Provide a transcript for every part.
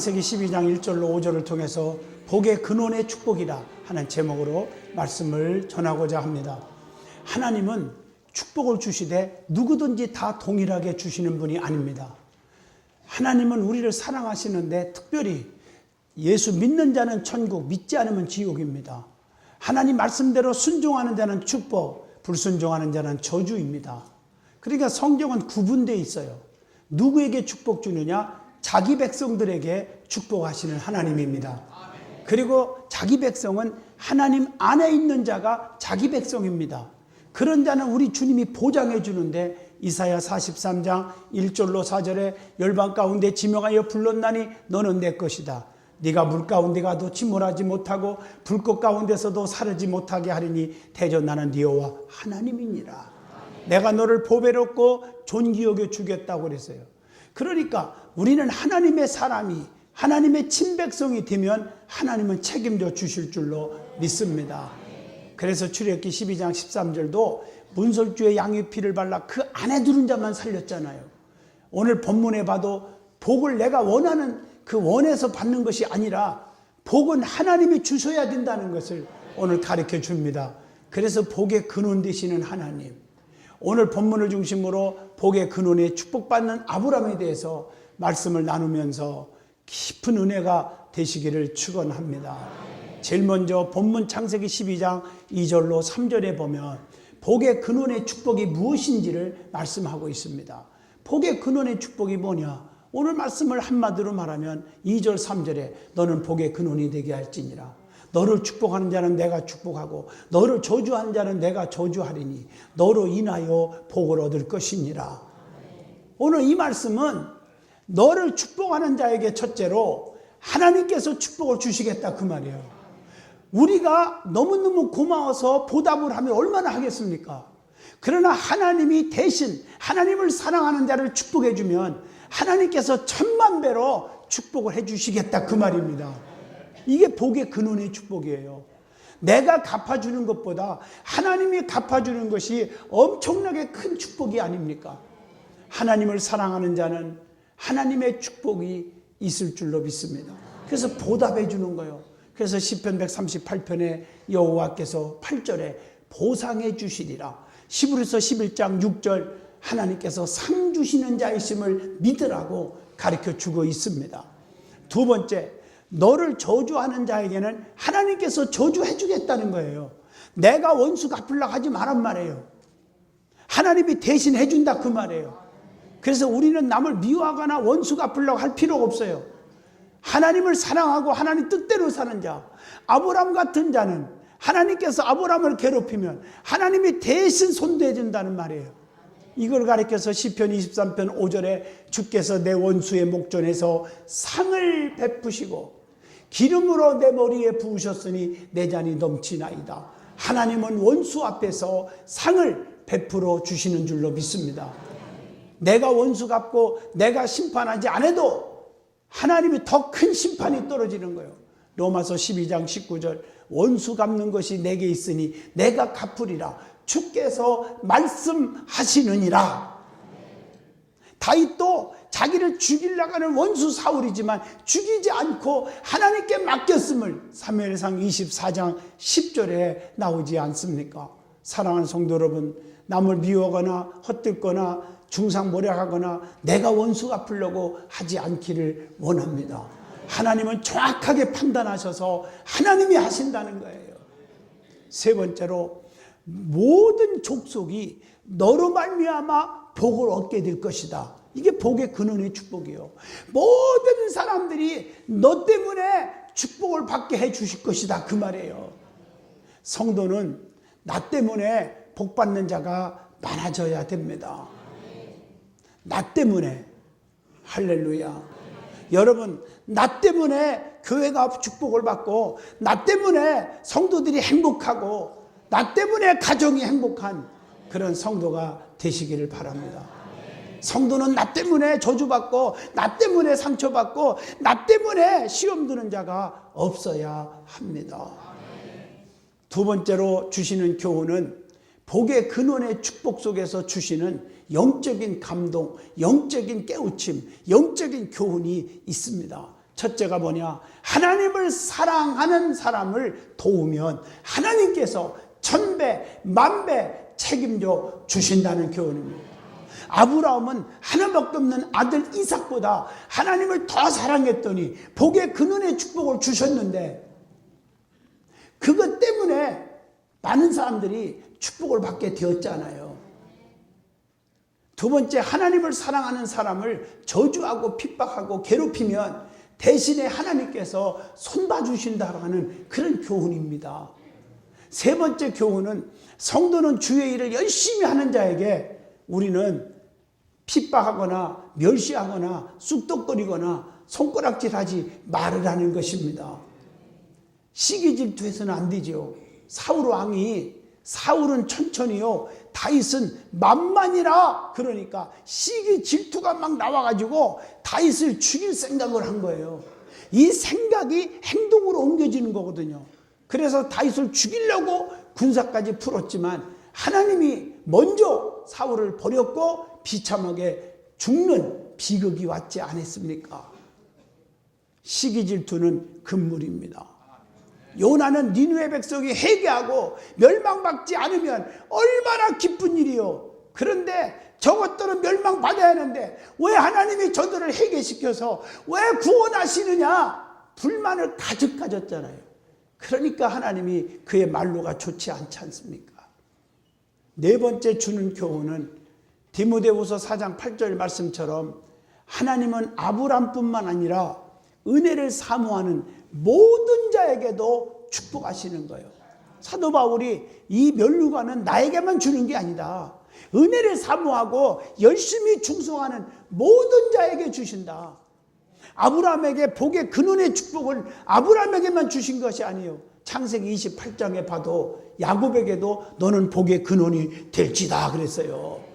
창세기 12장 1절로 5절을 통해서 복의 근원의 축복이라 하는 제목으로 말씀을 전하고자 합니다. 하나님은 축복을 주시되 누구든지 다 동일하게 주시는 분이 아닙니다. 하나님은 우리를 사랑하시는데 특별히 예수 믿는 자는 천국, 믿지 않으면 지옥입니다. 하나님 말씀대로 순종하는 자는 축복, 불순종하는 자는 저주입니다. 그러니까 성경은 구분되어 있어요. 누구에게 축복 주느냐? 자기 백성들에게 축복하시는 하나님입니다. 그리고 자기 백성은 하나님 안에 있는 자가 자기 백성입니다. 그런 자는 우리 주님이 보장해 주는데 이사야 43장 1절로 4절에 열방 가운데 지명하여 불렀나니 너는 내 것이다. 네가 물 가운데 가도 침몰하지 못하고 불꽃 가운데서도 사르지 못하게 하리니 대전 나는 네 여호와 하나님이니라. 내가 너를 보배롭고 존귀 여겨 주겠다고 그랬어요. 그러니까 우리는 하나님의 사람이 하나님의 친백성이 되면 하나님은 책임져 주실 줄로 믿습니다. 그래서 출애굽기 12장 13절도 문설주에 양의 피를 발라 그 안에 두른 자만 살렸잖아요. 오늘 본문에 봐도 복을 내가 원하는 그 원해서 받는 것이 아니라 복은 하나님이 주셔야 된다는 것을 오늘 가르쳐 줍니다. 그래서 복의 근원 되시는 하나님. 오늘 본문을 중심으로 복의 근원에 축복받는 아브라함에 대해서 말씀을 나누면서 깊은 은혜가 되시기를 축원합니다. 제일 먼저 본문 창세기 12장 2절로 3절에 보면 복의 근원의 축복이 무엇인지를 말씀하고 있습니다. 복의 근원의 축복이 뭐냐? 오늘 말씀을 한마디로 말하면 2절 3절에 너는 복의 근원이 되게 할지니라. 너를 축복하는 자는 내가 축복하고 너를 저주하는 자는 내가 저주하리니 너로 인하여 복을 얻을 것이니라. 오늘 이 말씀은 너를 축복하는 자에게 첫째로 하나님께서 축복을 주시겠다 그 말이에요. 우리가 너무너무 고마워서 보답을 하면 얼마나 하겠습니까? 그러나 하나님이 대신 하나님을 사랑하는 자를 축복해 주면 하나님께서 천만 배로 축복을 해 주시겠다 그 말입니다. 이게 복의 근원의 축복이에요. 내가 갚아주는 것보다 하나님이 갚아주는 것이 엄청나게 큰 축복이 아닙니까? 하나님을 사랑하는 자는 하나님의 축복이 있을 줄로 믿습니다. 그래서 보답해 주는 거예요. 그래서 시편 138편에 여호와께서 8절에 보상해 주시리라. 시브리서 11장 6절 하나님께서 상 주시는 자이심을 믿으라고 가르쳐 주고 있습니다. 두 번째, 너를 저주하는 자에게는 하나님께서 저주해 주겠다는 거예요. 내가 원수 갚으려고 하지 말란 말이에요. 하나님이 대신 해준다 그 말이에요. 그래서 우리는 남을 미워하거나 원수 갚으려고 할 필요가 없어요. 하나님을 사랑하고 하나님 뜻대로 사는 자, 아브람 같은 자는 하나님께서 아브람을 괴롭히면 하나님이 대신 손대해 준다는 말이에요. 이걸 가리켜서 시편 23편 5절에 주께서 내 원수의 목전에서 상을 베푸시고 기름으로 내 머리에 부으셨으니 내 잔이 넘치나이다. 하나님은 원수 앞에서 상을 베풀어 주시는 줄로 믿습니다. 내가 원수 갚고 내가 심판하지 않아도 하나님이 더 큰 심판이 떨어지는 거예요. 로마서 12장 19절 원수 갚는 것이 내게 있으니 내가 갚으리라 주께서 말씀하시느니라. 다윗도 자기를 죽이려고 하는 원수 사울이지만 죽이지 않고 하나님께 맡겼음을 사무엘상 24장 10절에 나오지 않습니까? 사랑하는 성도 여러분, 남을 미워하거나 헛들거나 중상모략하거나 내가 원수 갚으려고 하지 않기를 원합니다. 하나님은 정확하게 판단하셔서 하나님이 하신다는 거예요. 세 번째로 모든 족속이 너로 말미암아 복을 얻게 될 것이다. 이게 복의 근원의 축복이에요. 모든 사람들이 너 때문에 축복을 받게 해 주실 것이다. 그 말이에요. 성도는 나 때문에 복 받는 자가 많아져야 됩니다. 나 때문에 할렐루야. 여러분, 나 때문에 교회가 축복을 받고 나 때문에 성도들이 행복하고 나 때문에 가정이 행복한 그런 성도가 되시기를 바랍니다. 성도는 나 때문에 저주받고 나 때문에 상처받고 나 때문에 시험 드는 자가 없어야 합니다. 두 번째로 주시는 교훈은 복의 근원의 축복 속에서 주시는 영적인 감동, 영적인 깨우침, 영적인 교훈이 있습니다. 첫째가 뭐냐? 하나님을 사랑하는 사람을 도우면 하나님께서 천배, 만배 책임져 주신다는 교훈입니다. 아브라함은 하나밖에 없는 아들 이삭보다 하나님을 더 사랑했더니 복의 근원의 축복을 주셨는데 그것 때문에 많은 사람들이 축복을 받게 되었잖아요. 두 번째, 하나님을 사랑하는 사람을 저주하고 핍박하고 괴롭히면 대신에 하나님께서 손봐 주신다고 하는 그런 교훈입니다. 세 번째 교훈은 성도는 주의 일을 열심히 하는 자에게 우리는 핍박하거나 멸시하거나 쑥덕거리거나 손가락질하지 말을 하는 것입니다. 시기 질투해서는 안 되죠. 사울 왕이 사울은 천천히요. 다윗은 만만이라 그러니까 시기 질투가 막 나와가지고 다윗을 죽일 생각을 한 거예요. 이 생각이 행동으로 옮겨지는 거거든요. 그래서 다윗을 죽이려고 군사까지 풀었지만 하나님이 먼저 사울을 버렸고 비참하게 죽는 비극이 왔지 않았습니까? 시기 질투는 금물입니다. 요나는 니누의 백성이 회개하고 멸망받지 않으면 얼마나 기쁜 일이요. 그런데 저것들은 멸망받아야 하는데 왜 하나님이 저들을 회개시켜서 왜 구원하시느냐? 불만을 가득 가졌잖아요. 그러니까 하나님이 그의 말로가 좋지 않지 않습니까? 네 번째 주는 교훈은 디모데후서 4장 8절 말씀처럼 하나님은 아브람뿐만 아니라 은혜를 사모하는 모든 자에게도 축복하시는 거예요. 사도 바울이 이 면류관은 나에게만 주는 게 아니다. 은혜를 사모하고 열심히 충성하는 모든 자에게 주신다. 아브라함에게 복의 근원의 축복을 아브라함에게만 주신 것이 아니에요. 창세기 28장에 봐도 야곱에게도 너는 복의 근원이 될지다 그랬어요.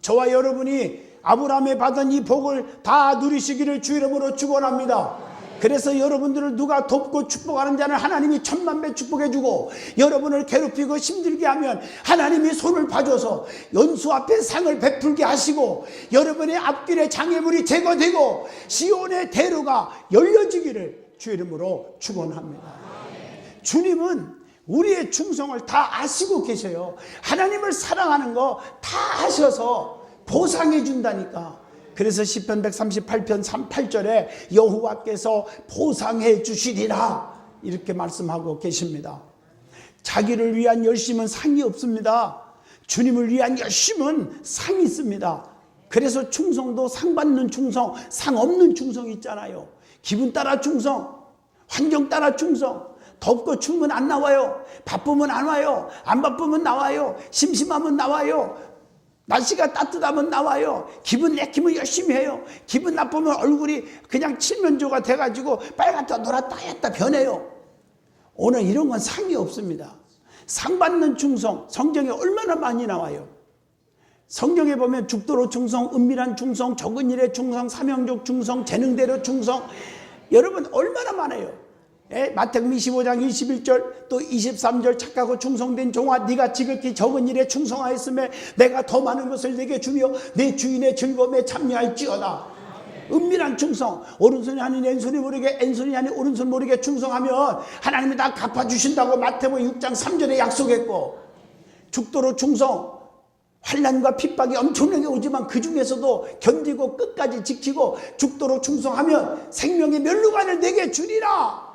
저와 여러분이 아브라함에 받은 이 복을 다 누리시기를 주 이름으로 축원합니다. 그래서 여러분들을 누가 돕고 축복하는 자는 하나님이 천만 배 축복해 주고 여러분을 괴롭히고 힘들게 하면 하나님이 손을 봐줘서 연수 앞에 상을 베풀게 하시고 여러분의 앞길에 장애물이 제거되고 시온의 대로가 열려지기를 주 이름으로 축원합니다. 주님은 우리의 충성을 다 아시고 계셔요. 하나님을 사랑하는 거 다 아셔서 보상해 준다니까. 그래서 시편 138편 38절에 여호와께서 보상해 주시리라 이렇게 말씀하고 계십니다. 자기를 위한 열심은 상이 없습니다. 주님을 위한 열심은 상이 있습니다. 그래서 충성도 상 받는 충성, 상 없는 충성 있잖아요. 기분 따라 충성, 환경 따라 충성. 덥고 추우면 안 나와요. 바쁘면 안 와요. 안 바쁘면 나와요. 심심하면 나와요. 날씨가 따뜻하면 나와요. 기분 내키면 열심히 해요. 기분 나쁘면 얼굴이 그냥 칠면조가 돼가지고 빨갛다 노랗다 하얗다 변해요. 오늘 이런 건 상이 없습니다. 상 받는 충성, 성경에 얼마나 많이 나와요. 성경에 보면 죽도록 충성, 은밀한 충성, 적은 일에 충성, 사명적 충성, 재능대로 충성. 여러분 얼마나 많아요. 예, 마태복음 25장 21절 또 23절 착하고 충성된 종아 네가 지극히 적은 일에 충성하였음에 내가 더 많은 것을 내게 주며 내 주인의 즐거움에 참여할지어다. 은밀한 충성. 오른손이 아닌 왼손이 모르게 왼손이 아닌 오른손 모르게 충성하면 하나님이 다 갚아주신다고 마태복음 6장 3절에 약속했고 죽도록 충성. 환란과 핍박이 엄청나게 오지만 그 중에서도 견디고 끝까지 지키고 죽도록 충성하면 생명의 멸루관을 내게 주리라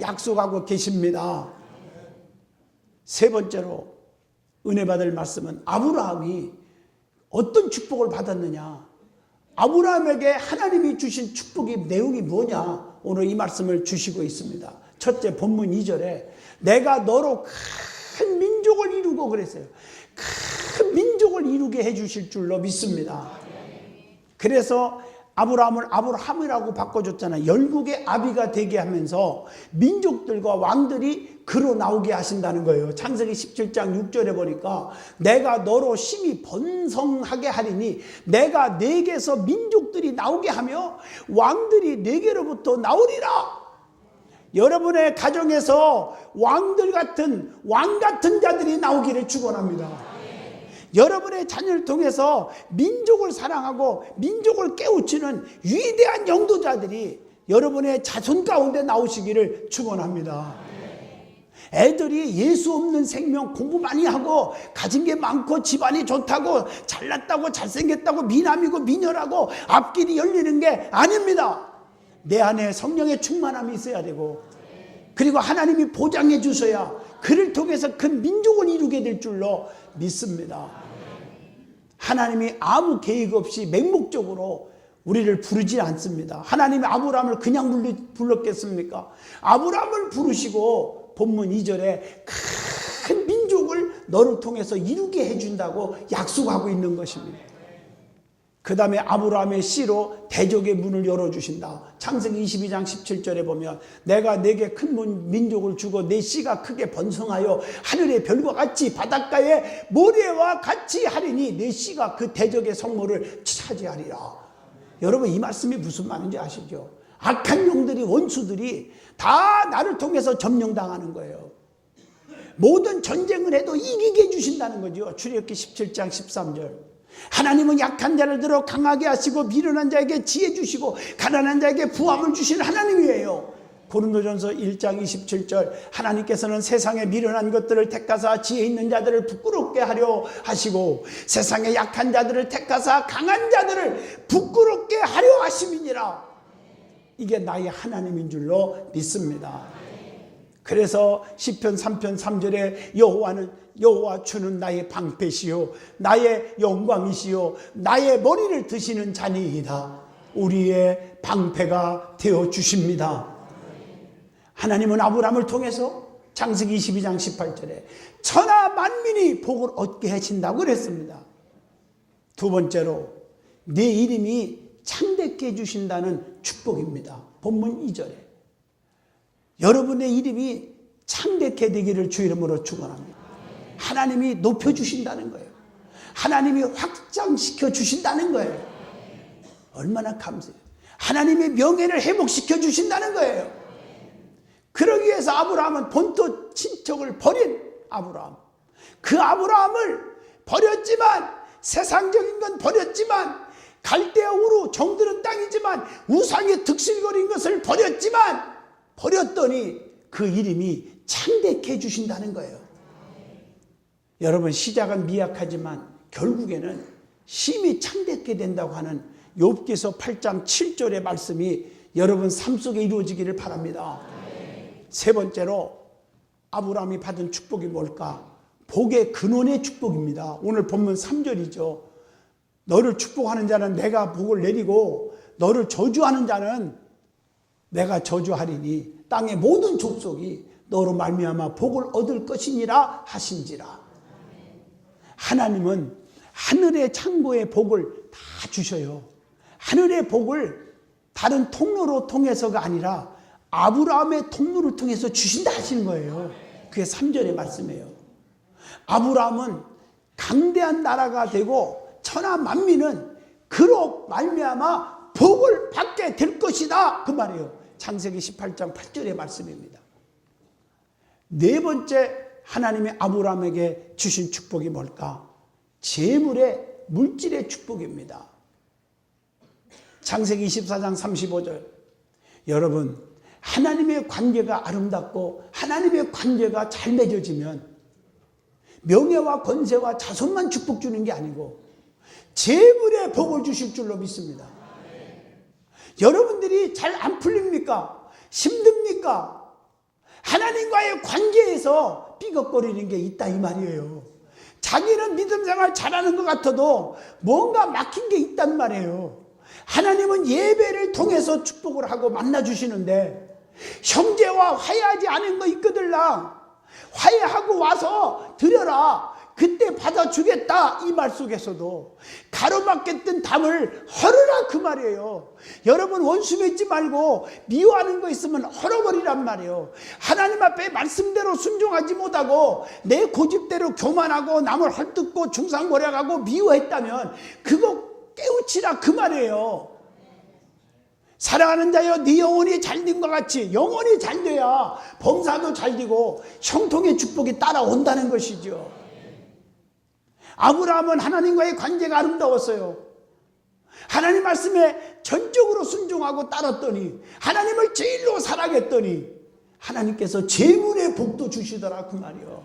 약속하고 계십니다. 세 번째로 은혜 받을 말씀은 아브라함이 어떤 축복을 받았느냐? 아브라함에게 하나님이 주신 축복의 내용이 뭐냐? 오늘 이 말씀을 주시고 있습니다. 첫째 본문 2절에 내가 너로 큰 민족을 이루고 그랬어요. 큰 민족을 이루게 해 주실 줄로 믿습니다. 그래서 아브라함을 아브라함이라고 바꿔줬잖아요. 열국의 아비가 되게 하면서 민족들과 왕들이 그로 나오게 하신다는 거예요. 창세기 17장 6절에 보니까 내가 너로 심히 번성하게 하리니 내가 내게서 민족들이 나오게 하며 왕들이 내게로부터 나오리라. 여러분의 가정에서 왕들 같은 왕 같은 자들이 나오기를 축원합니다. 여러분의 자녀를 통해서 민족을 사랑하고 민족을 깨우치는 위대한 영도자들이 여러분의 자손 가운데 나오시기를 축원합니다. 애들이 예수 없는 생명 공부 많이 하고 가진 게 많고 집안이 좋다고 잘났다고 잘생겼다고 미남이고 미녀라고 앞길이 열리는 게 아닙니다. 내 안에 성령의 충만함이 있어야 되고 그리고 하나님이 보장해 주셔야 그를 통해서 큰 민족을 이루게 될 줄로 믿습니다. 하나님이 아무 계획 없이 맹목적으로 우리를 부르지 않습니다. 하나님이 아브라함을 그냥 불렀겠습니까? 아브라함을 부르시고 본문 2절에 큰 민족을 너를 통해서 이루게 해준다고 약속하고 있는 것입니다. 그 다음에 아브라함의 씨로 대적의 문을 열어주신다. 창세기 22장 17절에 보면 내가 내게 큰 문- 민족을 주고 내 씨가 크게 번성하여 하늘의 별과 같이 바닷가의 모래와 같이 하리니 내 씨가 그 대적의 성모를 차지하리라. 여러분 이 말씀이 무슨 말인지 아시죠? 악한 영들이 원수들이 다 나를 통해서 점령당하는 거예요. 모든 전쟁을 해도 이기게 해주신다는 거죠. 출애굽기 17장 13절. 하나님은 약한 자를 들어 강하게 하시고 미련한 자에게 지혜 주시고 가난한 자에게 부함을 주신 하나님이에요. 고린도전서 1장 27절 하나님께서는 세상의 미련한 것들을 택하사 지혜 있는 자들을 부끄럽게 하려 하시고 세상의 약한 자들을 택하사 강한 자들을 부끄럽게 하려 하심이니라. 이게 나의 하나님인 줄로 믿습니다. 그래서 시편 3편 3절에 여호와는 여호와 주는 나의 방패시요 나의 영광이시요 나의 머리를 드시는 자니이다. 우리의 방패가 되어 주십니다. 하나님은 아브라함을 통해서 창세기 22장 18절에 천하 만민이 복을 얻게 하신다고 그랬습니다. 두 번째로 내 이름이 창대케 해 주신다는 축복입니다. 본문 2절에 여러분의 이름이 창대케 되기를 주 이름으로 축원합니다. 하나님이 높여 주신다는 거예요. 하나님이 확장시켜 주신다는 거예요. 얼마나 감사해요. 하나님의 명예를 회복시켜 주신다는 거예요. 그러기 위해서 아브라함은 본토 친척을 버린 아브라함. 그 아브라함을 버렸지만 세상적인 건 버렸지만 갈대아 우루 정드는 땅이지만 우상에 득실거린 것을 버렸지만 버렸더니 그 이름이 창대케 해 주신다는 거예요. 여러분 시작은 미약하지만 결국에는 심히 창대케 된다고 하는 욥기서 8장 7절의 말씀이 여러분 삶 속에 이루어지기를 바랍니다. 세 번째로 아브라함이 받은 축복이 뭘까? 복의 근원의 축복입니다. 오늘 본문 3절이죠. 너를 축복하는 자는 내가 복을 내리고 너를 저주하는 자는 내가 저주하리니 땅의 모든 족속이 너로 말미암아 복을 얻을 것이니라 하신지라. 하나님은 하늘의 창고의 복을 다 주셔요. 하늘의 복을 다른 통로로 통해서가 아니라 아브라함의 통로를 통해서 주신다 하시는 거예요. 그게 3절의 말씀이에요. 아브라함은 강대한 나라가 되고 천하 만민은 그로 말미암아 복을 받게 될 것이다 그 말이에요. 창세기 18장 8절의 말씀입니다. 네 번째 하나님이 아브라함에게 주신 축복이 뭘까? 재물의 물질의 축복입니다. 창세기 24장 35절. 여러분, 하나님의 관계가 아름답고 하나님의 관계가 잘 맺어지면 명예와 권세와 자손만 축복 주는 게 아니고 재물의 복을 주실 줄로 믿습니다. 여러분들이 잘 안 풀립니까? 힘듭니까? 하나님과의 관계에서 삐걱거리는 게 있다 이 말이에요. 자기는 믿음 생활 잘하는 것 같아도 뭔가 막힌 게 있단 말이에요. 하나님은 예배를 통해서 축복을 하고 만나 주시는데 형제와 화해하지 않은 거 있거들라. 화해하고 와서 드려라. 그때 받아주겠다. 이 말 속에서도 가로막혔던 담을 헐으라 그 말이에요. 여러분 원수 맺지 말고 미워하는 거 있으면 헐어버리란 말이에요. 하나님 앞에 말씀대로 순종하지 못하고 내 고집대로 교만하고 남을 헐뜯고 중상거려가고 미워했다면 그거 깨우치라 그 말이에요. 사랑하는 자여 네 영혼이 잘된 것 같이 영혼이 잘 돼야 범사도 잘 되고 형통의 축복이 따라온다는 것이죠. 아브라함은 하나님과의 관계가 아름다웠어요. 하나님 말씀에 전적으로 순종하고 따랐더니 하나님을 제일로 사랑했더니 하나님께서 재물의 복도 주시더라 그 말이요.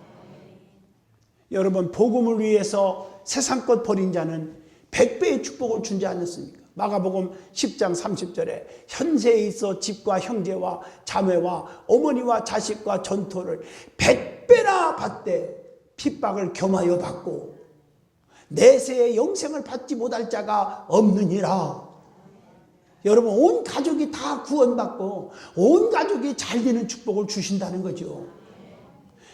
여러분 복음을 위해서 세상 것 버린 자는 백배의 축복을 준지 않았습니까? 마가복음 10장 30절에 현세에 있어 집과 형제와 자매와 어머니와 자식과 전토를 백배나 받되 핍박을 겸하여 받고 내세의 영생을 받지 못할 자가 없느니라. 여러분 온 가족이 다 구원받고 온 가족이 잘 되는 축복을 주신다는 거죠.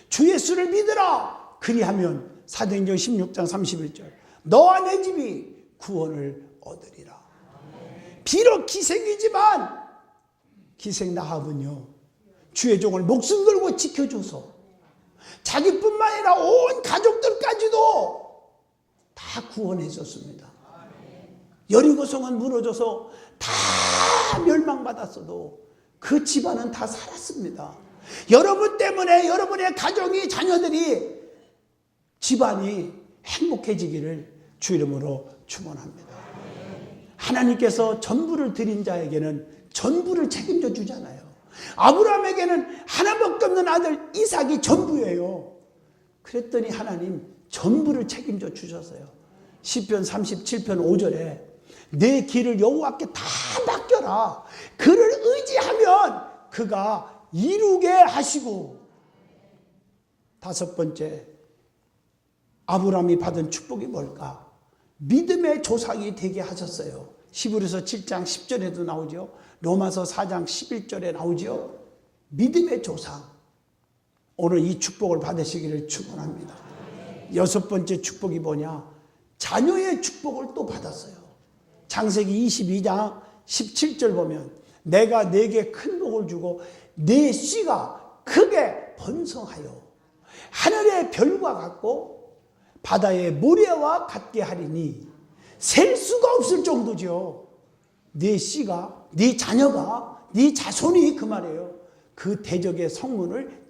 주 예수를 믿으라. 그리하면 사도행전 16장 31절 너와 내 집이 구원을 얻으리라. 비록 기생이지만 기생 나합은요 주의 종을 목숨 걸고 지켜줘서 자기뿐만 아니라 온 가족들까지도 다 구원해 줬습니다. 여리고성은 무너져서 다 멸망받았어도 그 집안은 다 살았습니다. 여러분 때문에 여러분의 가정이 자녀들이 집안이 행복해지기를 주 이름으로 축원합니다. 하나님께서 전부를 드린 자에게는 전부를 책임져 주잖아요. 아브라함에게는 하나밖에 없는 아들 이삭이 전부예요. 그랬더니 하나님 전부를 책임져 주셨어요. 시편 37편 5절에 내 길을 여호와께 다 맡겨라. 그를 의지하면 그가 이루게 하시고 다섯 번째 아브라함이 받은 축복이 뭘까? 믿음의 조상이 되게 하셨어요. 히브리서 7장 10절에도 나오죠. 로마서 4장 11절에 나오죠. 믿음의 조상. 오늘 이 축복을 받으시기를 축원합니다. 여섯 번째 축복이 뭐냐? 자녀의 축복을 또 받았어요. 창세기 22장 17절 보면 내가 내게 큰 복을 주고 내 씨가 크게 번성하여 하늘의 별과 같고 바다의 모래와 같게 하리니 셀 수가 없을 정도죠. 네 씨가, 네 자녀가, 네 자손이 그 말이에요. 그 대적의 성문을.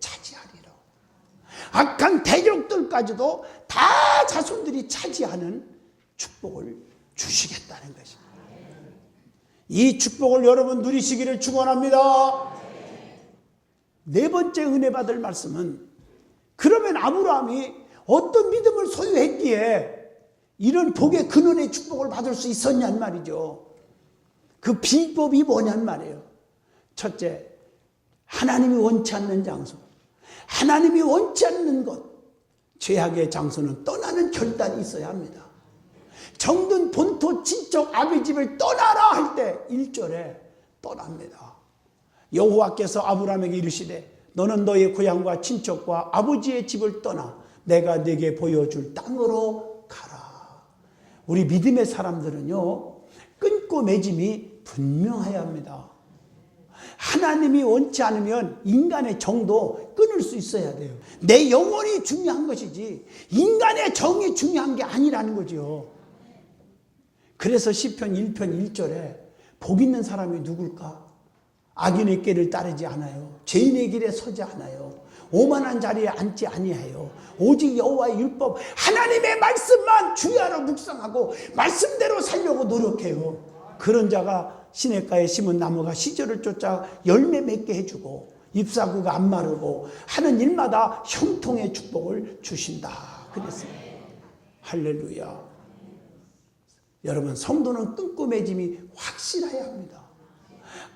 악한 대적들까지도 다 자손들이 차지하는 축복을 주시겠다는 것입니다. 이 축복을 여러분 누리시기를 축원합니다. 네 번째 은혜 받을 말씀은 그러면 아브라함이 어떤 믿음을 소유했기에 이런 복의 근원의 축복을 받을 수 있었냔 말이죠. 그 비법이 뭐냔 말이에요. 첫째, 하나님이 원치 않는 장소. 하나님이 원치 않는 것. 죄악의 장소는 떠나는 결단이 있어야 합니다. 정든 본토 친척 아비 집을 떠나라 할 때 1절에 떠납니다. 여호와께서 아브라함에게 이르시되 너는 너의 고향과 친척과 아버지의 집을 떠나 내가 네게 보여줄 땅으로 가라. 우리 믿음의 사람들은요. 끊고 맺음이 분명해야 합니다. 하나님이 원치 않으면 인간의 정도 끊을 수 있어야 돼요. 내 영혼이 중요한 것이지 인간의 정이 중요한 게 아니라는 거죠. 그래서 시편 1편 1절에 복 있는 사람이 누굴까? 악인의 길을 따르지 않아요. 죄인의 길에 서지 않아요. 오만한 자리에 앉지 아니하여 오직 여호와의 율법 하나님의 말씀만 주야로 묵상하고 말씀대로 살려고 노력해요. 그런 자가 시냇가에 심은 나무가 시절을 쫓아 열매 맺게 해주고 잎사구가 안 마르고 하는 일마다 형통의 축복을 주신다. 그랬어요. 할렐루야. 여러분 성도는 맺음이 확실해야 합니다.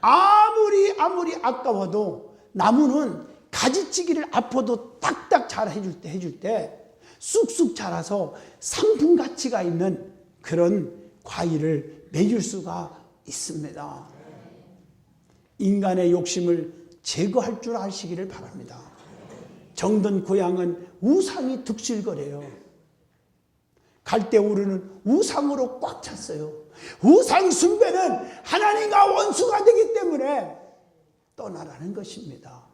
아무리 아무리 아까워도 나무는 가지치기를 아파도 딱딱 잘 해줄 때 해줄 때 쑥쑥 자라서 상품 가치가 있는 그런 과일을 맺을 수가 있습니다. 인간의 욕심을 제거할 줄 아시기를 바랍니다. 정든 고향은 우상이 득실거려요. 갈대 우르는 우상으로 꽉 찼어요. 우상 숭배는 하나님과 원수가 되기 때문에 떠나라는 것입니다.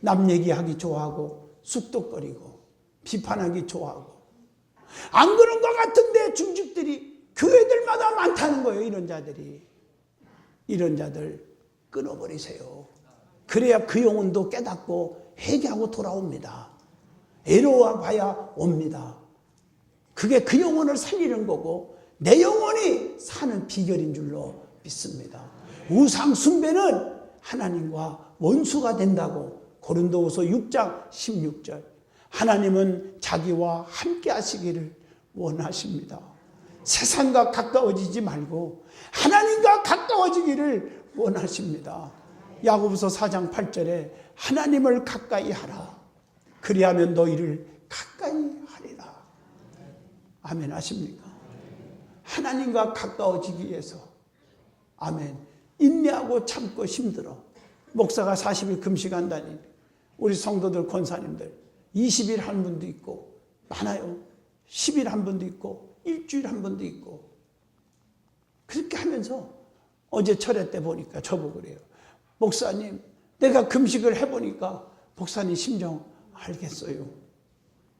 남 얘기하기 좋아하고 쑥덕거리고 비판하기 좋아하고 안 그런 것 같은데 중직들이 교회들마다 많다는 거예요. 이런 자들이 이런 자들 끊어버리세요. 그래야 그 영혼도 깨닫고 회개하고 돌아옵니다. 애로워 봐야 옵니다. 그게 그 영혼을 살리는 거고 내 영혼이 사는 비결인 줄로 믿습니다. 우상 숭배는 하나님과 원수가 된다고 고린도후서 6장 16절. 하나님은 자기와 함께 하시기를 원하십니다. 세상과 가까워지지 말고 하나님과 가까워지기를 원하십니다. 야고보서 4장 8절에 하나님을 가까이 하라. 그리하면 너희를 가까이 하리라. 아멘 하십니까? 하나님과 가까워지기 위해서 아멘. 인내하고 참고 힘들어. 목사가 40일 금식한다니 우리 성도들 권사님들 20일 한 분도 있고 많아요. 10일 한 분도 있고 일주일 한 분도 있고 그렇게 하면서 어제 철회 때 보니까 저보고 그래요. 목사님, 내가 금식을 해보니까 목사님 심정 알겠어요.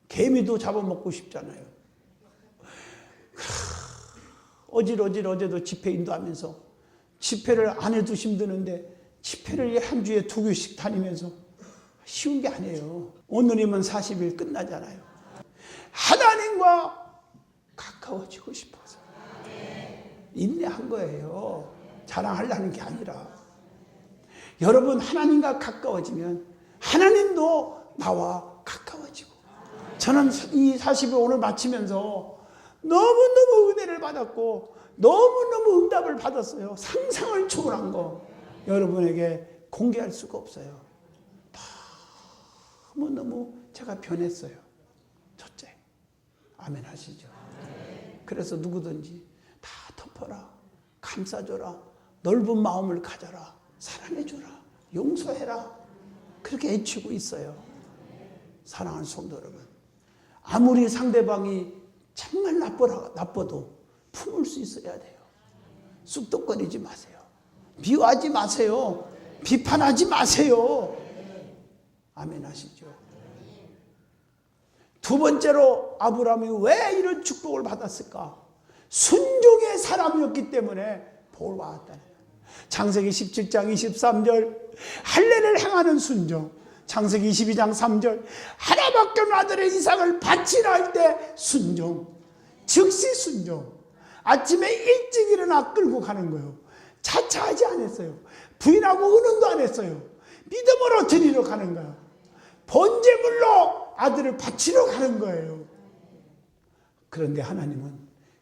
개미도 잡아먹고 싶잖아요. 어질어질 어제도 집회 인도하면서 집회를 안 해도 힘드는데 집회를 한 주에 두 교씩 다니면서 쉬운 게 아니에요. 오늘이면 40일 끝나잖아요. 하나님과 가까워지고 싶어서 인내한 거예요. 자랑하려는 게 아니라 여러분 하나님과 가까워지면 하나님도 나와 가까워지고 저는 이 40일 오늘 마치면서 너무너무 은혜를 받았고 너무너무 응답을 받았어요. 상상을 초월한 거 여러분에게 공개할 수가 없어요. 너무너무 제가 변했어요. 첫째. 아멘 하시죠. 그래서 누구든지 다 덮어라. 감싸줘라. 넓은 마음을 가져라. 사랑해줘라. 용서해라. 그렇게 애치고 있어요. 사랑하는 성도 여러분. 아무리 상대방이 정말 나쁘라, 나빠도 품을 수 있어야 돼요. 쑥덕거리지 마세요. 미워하지 마세요. 비판하지 마세요. 아멘 하시죠. 두 번째로 아브라함이 왜 이런 축복을 받았을까? 순종의 사람이었기 때문에 복을 받았다. 창세기 17장 23절 할례를 행하는 순종. 창세기 22장 3절 하나밖에 없는 아들의 이삭을 바치라 할 때 순종. 즉시 순종. 아침에 일찍 일어나 끌고 가는 거예요. 차차하지 않았어요. 부인하고 의논도 안 했어요. 믿음으로 드리러 가는 거예요. 번제물로 아들을 바치러 가는 거예요. 그런데 하나님은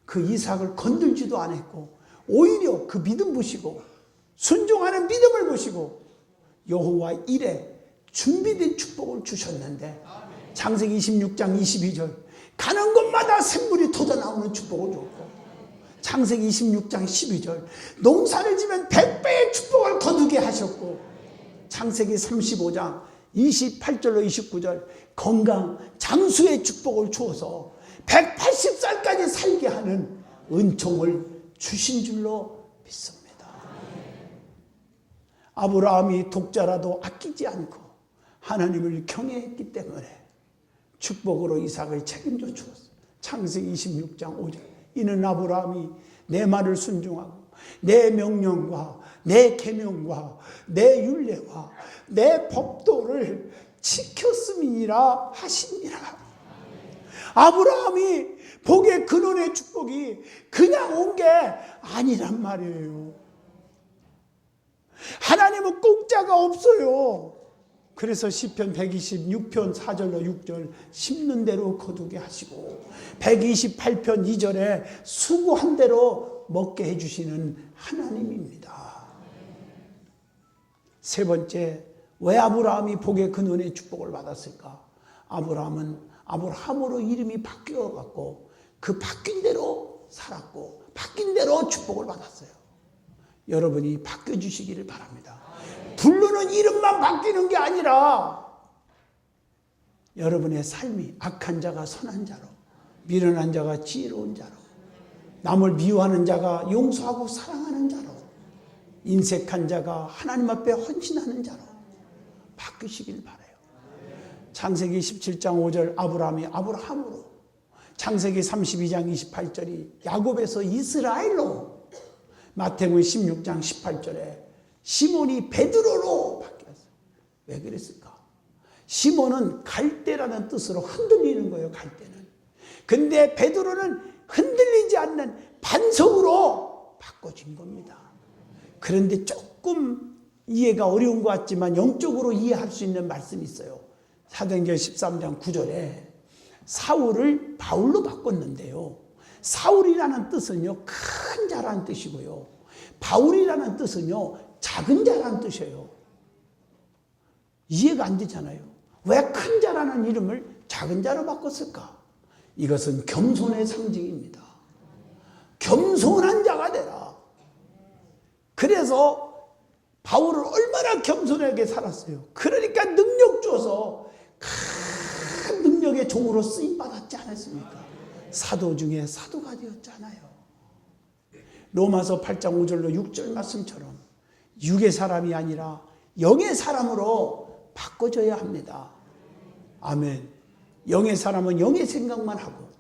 그 이삭을 건들지도 않았고 오히려 그 믿음 보시고 순종하는 믿음을 보시고 여호와 일에 준비된 축복을 주셨는데 장세기 26장 22절 가는 곳마다 샘물이 터져 나오는 축복을 줬고 창세기 26장 12절 농사를 지면 100배의 축복을 거두게 하셨고 창세기 35장 28절로 29절 건강 장수의 축복을 주어서 180살까지 살게 하는 은총을 주신 줄로 믿습니다. 아브라함이 독자라도 아끼지 않고 하나님을 경외했기 때문에 축복으로 이삭을 책임져 주었어요. 창세기 26장 5절 이는 아브라함이 내 말을 순종하고 내 명령과 내 계명과 내 율례와 내 법도를 지켰음이니라 하시니라. 아브라함이 복의 근원의 축복이 그냥 온 게 아니란 말이에요. 하나님은 공짜가 없어요. 그래서 시편 126편 4절로 6절 심는 대로 거두게 하시고 128편 2절에 수고한 대로 먹게 해 주시는 하나님입니다. 세 번째 왜 아브라함이 복의 근원의 축복을 받았을까? 아브라함은 아브라함으로 이름이 바뀌어 갖고 그 바뀐 대로 살았고 바뀐 대로 축복을 받았어요. 여러분이 바뀌어 주시기를 바랍니다. 부르는 이름만 바뀌는 게 아니라 여러분의 삶이 악한 자가 선한 자로 미련한 자가 지혜로운 자로 남을 미워하는 자가 용서하고 사랑하는 자로 인색한 자가 하나님 앞에 헌신하는 자로 바뀌시길 바라요. 창세기 17장 5절 아브라함이 아브라함으로 창세기 32장 28절이 야곱에서 이스라엘로 마태복음 16장 18절에 시몬이 베드로로 바뀌었어요. 왜 그랬을까? 시몬은 갈대라는 뜻으로 흔들리는 거예요, 갈대는. 근데 베드로는 흔들리지 않는 반석으로 바꿔진 겁니다. 그런데 조금 이해가 어려운 것 같지만 영적으로 이해할 수 있는 말씀이 있어요. 사도행전 13장 9절에 사울을 바울로 바꿨는데요. 사울이라는 뜻은요, 큰 자라는 뜻이고요. 바울이라는 뜻은요, 작은 자라는 뜻이에요. 이해가 안 되잖아요. 왜 큰 자라는 이름을 작은 자로 바꿨을까? 이것은 겸손의 상징입니다. 겸손한 자가 되라. 그래서 바울은 얼마나 겸손하게 살았어요. 그러니까 능력 줘서 큰 능력의 종으로 쓰임 받았지 않았습니까? 사도 중에 사도가 되었잖아요. 로마서 8장 5절로 6절 말씀처럼 육의 사람이 아니라 영의 사람으로 바꿔줘야 합니다. 아멘. 영의 사람은 영의 생각만 하고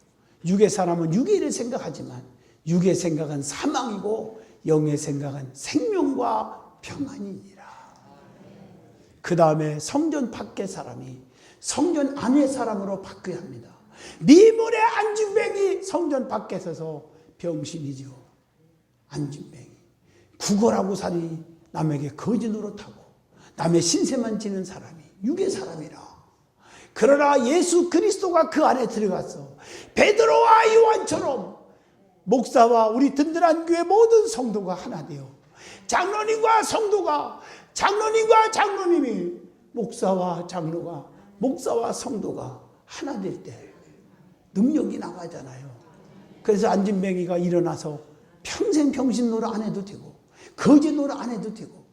육의 사람은 육의 일을 생각하지만 육의 생각은 사망이고 영의 생각은 생명과 평안이니라. 그 다음에 성전 밖의 사람이 성전 안의 사람으로 바뀌어야 합니다. 미물의 안진뱅이 성전 밖에 서서 병신이죠. 안진뱅이. 구걸하고 살이 남에게 거짓 노릇하고 남의 신세만 지는 사람이 육의 사람이라. 그러나 예수 그리스도가 그 안에 들어가서 베드로와 요한처럼 목사와 우리 든든한 교회 모든 성도가 하나 되어 장로님과 성도가 장로님과 장로님이 목사와 장로가 목사와 성도가 하나 될 때 능력이 나가잖아요. 그래서 안진뱅이가 일어나서 평생 평신 노릇 안 해도 되고 거짓 노릇 안 해도 되고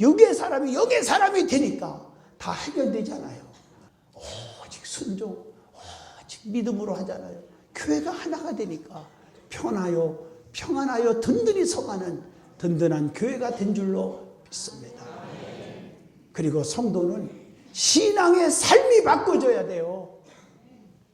여기의 사람이 여기의 사람이 되니까 다 해결되잖아요. 오직 순종, 오직 믿음으로 하잖아요. 교회가 하나가 되니까 편하여 평안하여 든든히 서가는 든든한 교회가 된 줄로 믿습니다. 그리고 성도는 신앙의 삶이 바꿔져야 돼요.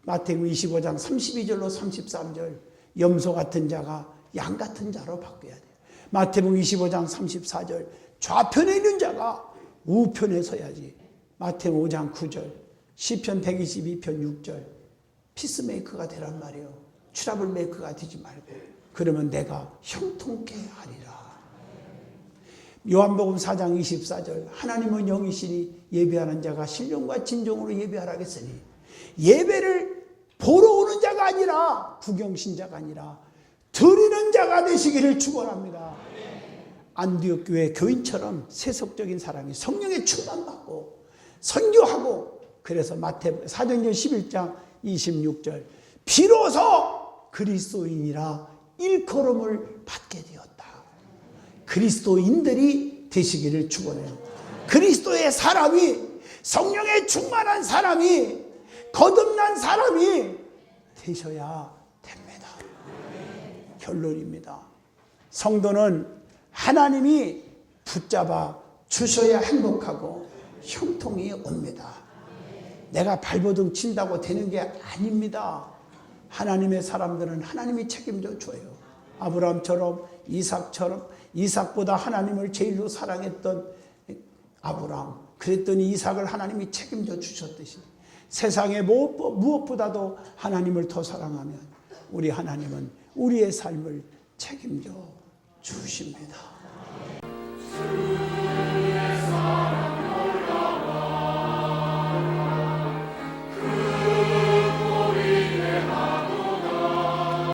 마태복음 25장 32절로 33절 염소 같은 자가 양 같은 자로 바뀌어야 돼요. 마태복음 25장 34절 좌편에 있는 자가 우편에 서야지. 마태복음 5장 9절 시편 122편 6절 피스메이커가 되란 말이에요. 트러블 메이커가 되지 말고 그러면 내가 형통케 하리라. 요한복음 4장 24절 하나님은 영이시니 예배하는 자가 신령과 진정으로 예배하라겠으니 예배를 보러 오는 자가 아니라 구경신 자가 아니라 드리는 자가 되시기를 축원합니다. 안디옥 교회 교인처럼 세속적인 사람이 성령의 충만받고 선교하고 그래서 마태 사도행전 11장 26절 비로소 그리스도인이라 일컬음을 받게 되었다. 그리스도인들이 되시기를 축원해요. 그리스도의 사람이 성령의 충만한 사람이 거듭난 사람이 되셔야 됩니다. 결론입니다. 성도는 하나님이 붙잡아 주셔야 행복하고 형통이 옵니다. 내가 발버둥 친다고 되는 게 아닙니다. 하나님의 사람들은 하나님이 책임져 줘요. 아브라함처럼 이삭처럼 이삭보다 하나님을 제일로 사랑했던 아브라함. 그랬더니 이삭을 하나님이 책임져 주셨듯이 세상에 무엇보다도 하나님을 더 사랑하면 우리 하나님은 우리의 삶을 책임져 주십니다.